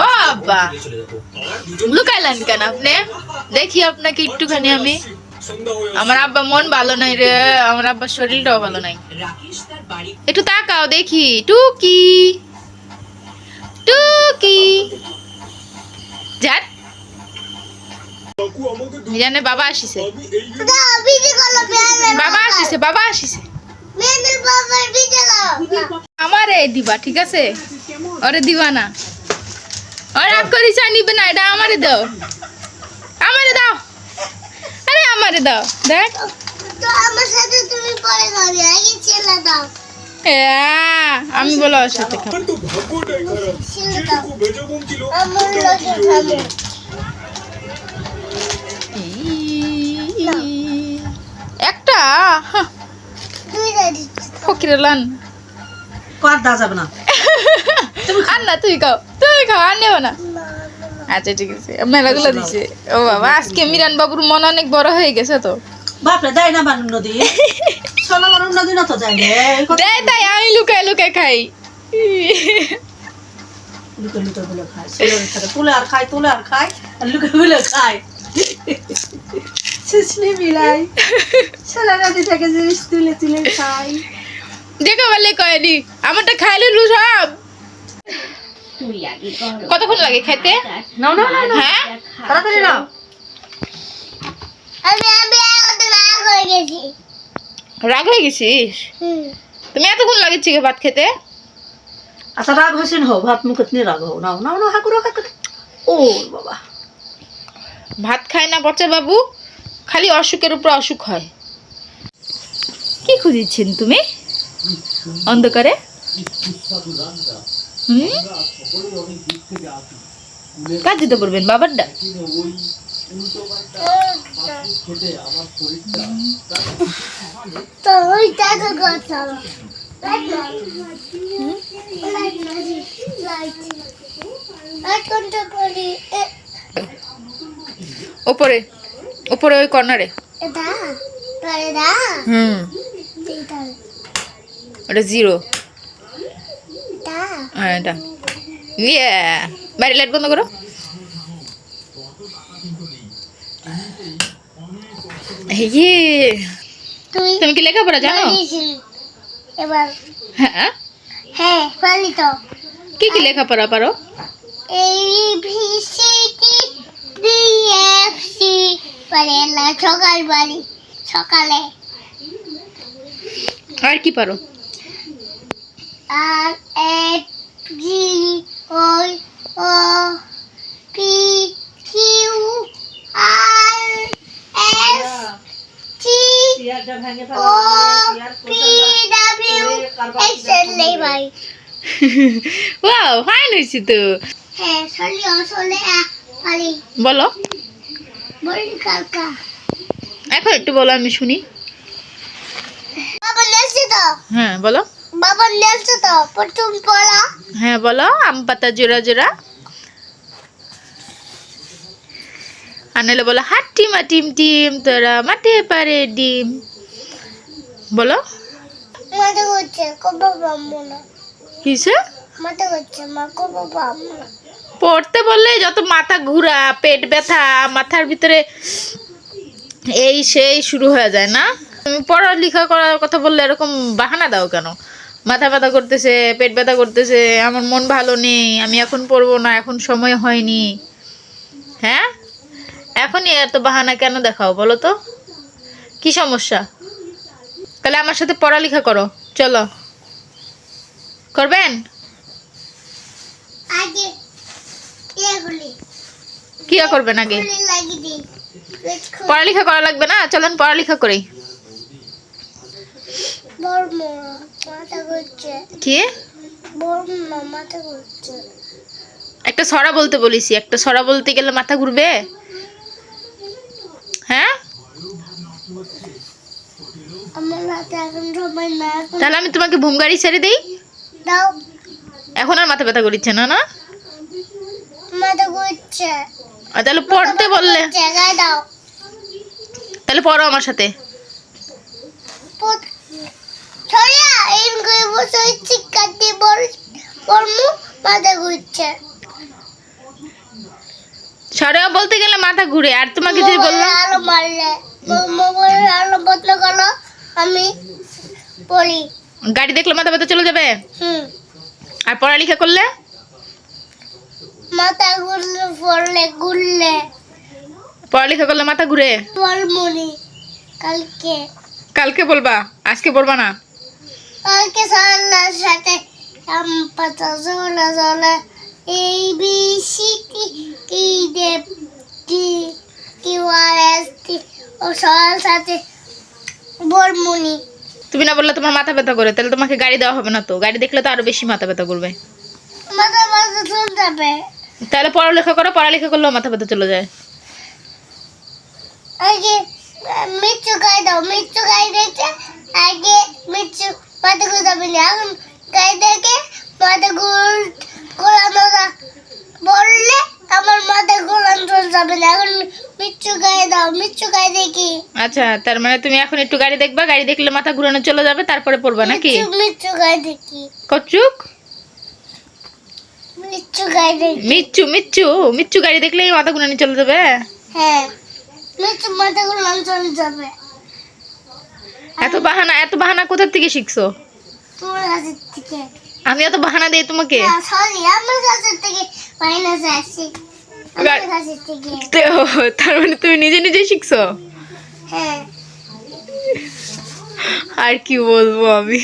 ও আব্বা। লুকাইলেন কেন আপনি? দেখি আপনাকে একটুখানি আমি। আমার আব্বা মন ভালো নাই রে আমার আব্বার শরীরটাও ভালো নাই। একটু তাকাও দেখি টুকি। টুকি। যান। জানে বাবা আসিছে। বাবা আসিছে বাবা আসিছে। আমারে দিবা ঠিক আছে? ওরে দিবা না ওরে রাগ করি চা নিবে না এটা আমারে দাও। আমারে দাও। আরে আমারে দাও দেখ। আমার সাথে তুমি পরে খাবে আগে ছেলে দাও। হ্যাঁ, আমি বলো ওর সাথে খাব। ফকিরে লান কর দেওয়া যাবে না। আর না তুই খাও। তুই খাও আর নেব না। আচ্ছা ঠিক আছে। মেলাগুলো দিছে। ও বাবা আজকে মিরান বাবুর মন অনেক বড় হয়ে গেছে তো। বাপরে দেয় না বানুর নদী। চলো আমার নদী না তো যায় রে দেয় তাই আমি লুকাই লুকাই খাই। লুকে লুকে ছেলের সাথে। তুলে আর খায় তুলে আর খায় আর লুকে বলে খায়। সুসলি মিলাই। ছেলে নদী থেকে জিনিস তুলে তুলে খায়। দেখে বলে কয়নি আমারটা খাইলে লু সব কতক্ষণ লাগে খাইতে নাও নাও নাও। হ্যাঁ? তাড়াতাড়ি নাও। আমি আমি রাগ হয়ে গেছি। রাগ হয়ে গেছিস? তুমি এতক্ষণ লাগেছে কি ভাত খেতে? আচ্ছা রাগ হয়েছেন হো ভাত মুখত নিয়ে রাগ হো নাও নাও নাও হাকুরো হাকুরো ও বাবা। ভাত খায় না পচা বাবু খালি অসুখের উপর অসুখ হয়। কি খুঁজেছেন তুমি? অন্ধকারে? হুম? কাজ দিতে পারবেন? করি এ- ওপরে ওপরে ওই কর্নারে। হুম। ওটা জিরো। হ্যাঁ এটা ইয়ে বাড়ি লাইট বন্ধ করো। তুমি কি লেখাপড়া জানো? বলিসি। এবার। হ্যাঁ? হ্যাঁ তো। কি কি লেখাপড়া পারো? এই V C T D F C পরে এলা সকাল বাড়ি সকালে। আর কি পারো? F G O O P Q R S T চেয়ারটা ভেঙে ও পি ডাব্লিউ এক্স ভাই। ওয়াও ফাইন হয়েছে তো। হ্যাঁ চলি আসলে পারি বলো। বলি কালকা এখন একটু বলো আমি শুনি। বাবা নেলছে তো। হ্যাঁ বলো। বাবা নেলছে তো? প্রথম পড়া। হ্যাঁ বলো আম পাতা জোড়া জোড়া। আর নাহলে বলো হাট্টি টিম টিম তোরা মাঠে পারে ডিম। বলো। কবে পাবো না কিসে? মাথা ঘুরছে মা কবে পাবো না পড়তে বললে যত মাথা ঘুরা পেট ব্যথা মাথার ভিতরে এই সেই শুরু হয়ে যায় না? তুমি পড়ালেখা করার কথা বললে এরকম বাহানা দাও কেন? মাথা ব্যথা করতেছে পেট ব্যথা করতেছে আমার মন ভালো নেই আমি এখন পড়ব না এখন সময় হয়নি। হ্যাঁ? এখনই এত বাহানা কেন দেখাও বলো তো? কি সমস্যা? তাহলে আমার সাথে পড়ালেখা করো চলো। করবেন? আগে এগুলি কি করবেন আগে? দিই। পড়ালেখা করা লাগবে না? চলেন পড়ালেখা করি। কি? একটা সরা বলতে বলিছি একটা সরা বলতে গেলে মাথা ঘুরবে? হ্যাঁ? তাহলে আমি তোমাকে ভুম গাড়ি ছেড়ে দিই? দাও। এখন আর মাথা ব্যথা করিচ্ছে না না? মাথা ঘুরছে। আর তাহলে পড়তে বললে তাহলে পড়ো আমার সাথে। ছড়িয়া এই করে বসে বল বলমু মাথা ঘুরছে। সরেও বলতে গেলে মাথা ঘুরে আর তোমাকে যদি বললাম আলো মারলে। মোবাইলে আলো করো আমি পড়ি গাড়ি দেখলে মাথা ব্যথা চলে যাবে? হুম। আর পড়ালেখা করলে? মাথা ঘুরলে পড়লে ঘুরলে। পড়ালেখা করলে মাথা ঘুরে? বলমুনি কালকে। কালকে বলবা আজকে বলবা না। কালকে সালার সাথে পাতা জলা জলা এই B C T E D T Q R S T ও সবার সাথে বলমুনি তুমি না বললে তোমার মাথা ব্যথা করে তাহলে তোমাকে গাড়ি দেওয়া হবে না তো। গাড়ি দেখলে তো আরও বেশি মাথা ব্যথা করবে। মাথা মাথা চলে যাবে তাহলে পড়ালেখা করো পড়ালেখা করলেও মাথা ব্যথা চলে যায়। আগে মিচ্ছু গাই দাও মিচ্ছু গাই দেখে আগে যাবে না এখন গাই দেখে মাথা ঘুর ঘোরানো বললে আমার মাথা ঘোরানো চলে যাবে না। এখন মিচ্ছু গাই দাও মিচ্ছু গাই দেখি। আচ্ছা তার মানে তুমি এখন একটু গাড়ি দেখবা গাড়ি দেখলে মাথা ঘুরানো চলে যাবে তারপরে পড়বা নাকি? মিচ্ছু গাই দেখি। কচুক মিচ্ছু দেখি। মিচ্ছু মিচ্ছু মিচ্ছু গাড়ি দেখলেই মাথা ঘুরানো চলে যাবে? হ্যাঁ মিচ্ছু মাথা ঘোরানো চলে যাবে। এত বাহানা এত বাহানা কোথা থেকে শিখছো? তোমার কাছের থেকে। আমি অত বাহানা দিই তোমাকে। সরি আমার কাছের থেকে আসছে তার মানে তুমি নিজে নিজে শিখছো? হ্যাঁ। আর কি বলব আমি?